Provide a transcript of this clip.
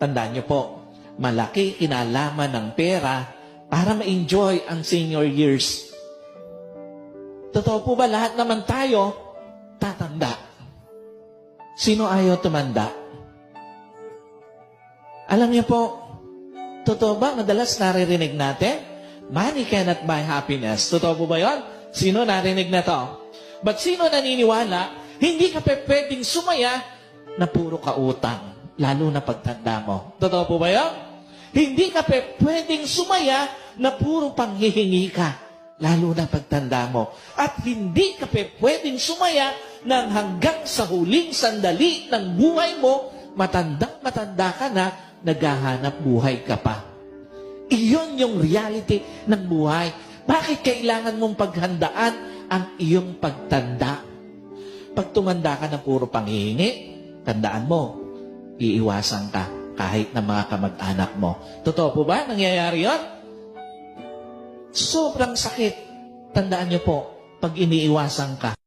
Tandaan niyo po, malaki kinalaman ng pera para ma-enjoy ang senior years. Totoo po ba lahat naman tayo tatanda? Sino ayaw tumanda? Alam niyo po, totoo ba madalas naririnig natin? Money cannot buy happiness. Totoo po ba yon? Sino narinig na to? But sino naniniwala, hindi ka pe pwedeng sumaya na puro ka utang, lalo na pagtanda mo. Totoo po ba yon? Hindi ka pe pwedeng sumaya na puro panghihingi ka, lalo na pagtanda mo. At hindi ka pe pwedeng sumaya nang hanggang sa huling sandali ng buhay mo, matandang-matanda ka na, naghahanap buhay ka pa. Iyon yung reality ng buhay. Bakit kailangan mong paghandaan ang iyong pagtanda? Pag tumanda ka ng puro panghihingi, tandaan mo, iiwasan ka kahit ng mga kamag-anak mo. Totoo po ba? Nangyayari yon? Sobrang sakit. Tandaan niyo po, pag iniiwasan ka,